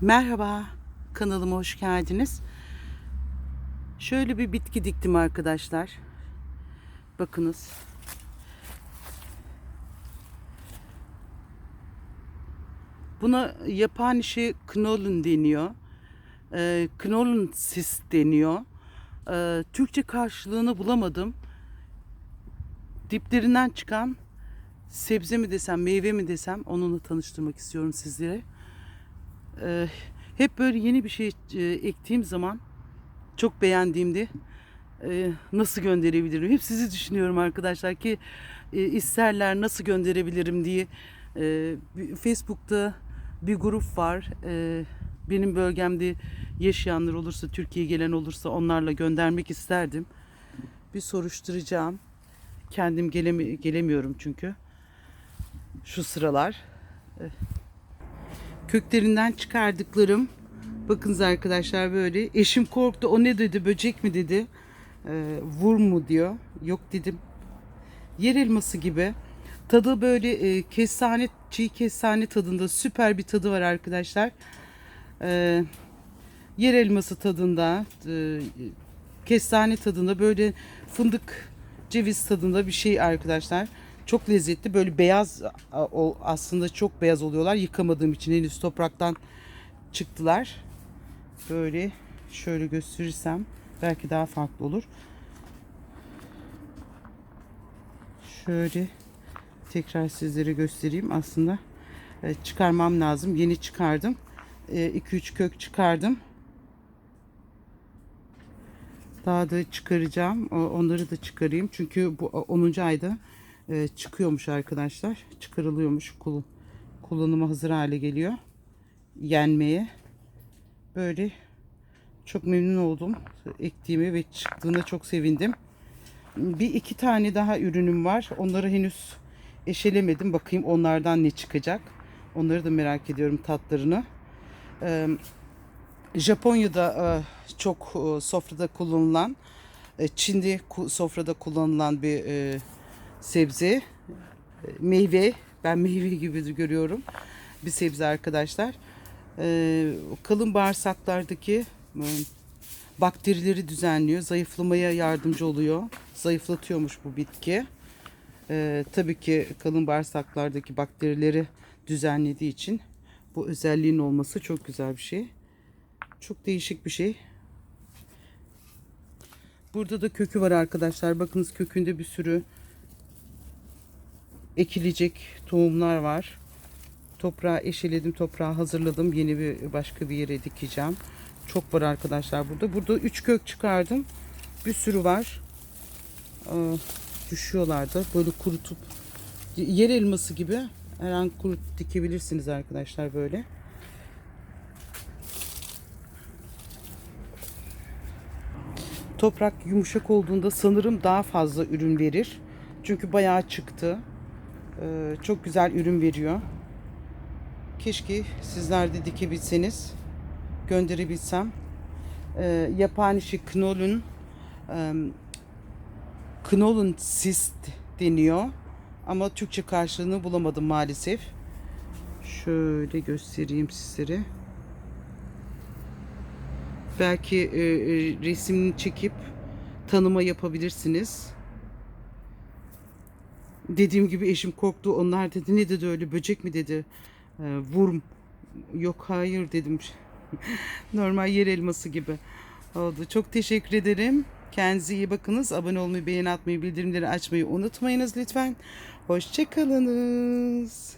Merhaba, kanalıma hoş geldiniz. Şöyle bir bitki diktim arkadaşlar. Bakınız. Buna yapan işi knolun deniyor. Ee, knolun sis deniyor. Ee, Türkçe karşılığını bulamadım. Diplerinden çıkan sebze mi desem, meyve mi desem onunla tanıştırmak istiyorum sizlere. Ee, hep böyle yeni bir şey e, ektiğim zaman çok beğendiğimde e, nasıl gönderebilirim? Hep sizi düşünüyorum arkadaşlar ki e, isterler nasıl gönderebilirim diye. E, Facebook'ta bir grup var. E, benim bölgemde yaşayanlar olursa, Türkiye'ye gelen olursa onlarla göndermek isterdim. Bir soruşturacağım. Kendim gelemi- gelemiyorum çünkü. Şu sıralar köklerinden çıkardıklarım. Bakınız arkadaşlar böyle. Eşim korktu. O ne dedi? Böcek mi dedi? Ee, vur mu diyor. Yok dedim. Yer elması gibi. Tadı böyle e, kestane çiğ kestane tadında süper bir tadı var arkadaşlar. Ee, yer elması tadında e, kestane tadında böyle fındık ceviz tadında bir şey arkadaşlar. Çok lezzetli. Böyle beyaz aslında çok beyaz oluyorlar. Yıkamadığım için henüz topraktan çıktılar. Böyle şöyle gösterirsem belki daha farklı olur. Şöyle tekrar sizlere göstereyim. Aslında e, çıkarmam lazım. Yeni çıkardım. 2-3 kök çıkardım. Daha da çıkaracağım. Onları da çıkarayım. Çünkü bu 10. ayda e, çıkıyormuş arkadaşlar. Çıkarılıyormuş. Kul- Kullanıma hazır hale geliyor. Yenmeye. Böyle çok memnun oldum. Ektiğimi ve çıktığına çok sevindim. Bir iki tane daha ürünüm var. Onları henüz eşelemedim. Bakayım onlardan ne çıkacak. Onları da merak ediyorum tatlarını. Ee, Japonya'da e, çok e, sofrada kullanılan, e, Çin'de ku- sofrada kullanılan bir e, sebze, e, meyve. Ben meyve gibi görüyorum. Bir sebze arkadaşlar. E, kalın bağırsaklardaki e, bakterileri düzenliyor, zayıflamaya yardımcı oluyor. Zayıflatıyormuş bu bitki. Tabii ki kalın bağırsaklardaki bakterileri düzenlediği için bu özelliğin olması çok güzel bir şey. Çok değişik bir şey. Burada da kökü var arkadaşlar. Bakınız kökünde bir sürü ekilecek tohumlar var. Toprağı eşeledim, toprağı hazırladım. Yeni bir başka bir yere dikeceğim. Çok var arkadaşlar burada. Burada 3 kök çıkardım. Bir sürü var. Aa, düşüyorlar da böyle kurutup yer elması gibi her an kurut dikebilirsiniz arkadaşlar böyle. Toprak yumuşak olduğunda sanırım daha fazla ürün verir. Çünkü bayağı çıktı. Ee, çok güzel ürün veriyor. Keşke sizler de dikebilseniz, gönderebilsem. Ee, yapan işi knolun, e, knolun sist deniyor. Ama Türkçe karşılığını bulamadım maalesef. Şöyle göstereyim sizlere. Belki e, e, resmini çekip tanıma yapabilirsiniz. Dediğim gibi eşim korktu. Onlar dedi ne dedi öyle böcek mi dedi. E, vurm. Yok hayır dedim. Normal yer elması gibi oldu. Çok teşekkür ederim. Kendinize iyi bakınız. Abone olmayı, beğeni atmayı, bildirimleri açmayı unutmayınız lütfen. Hoşçakalınız.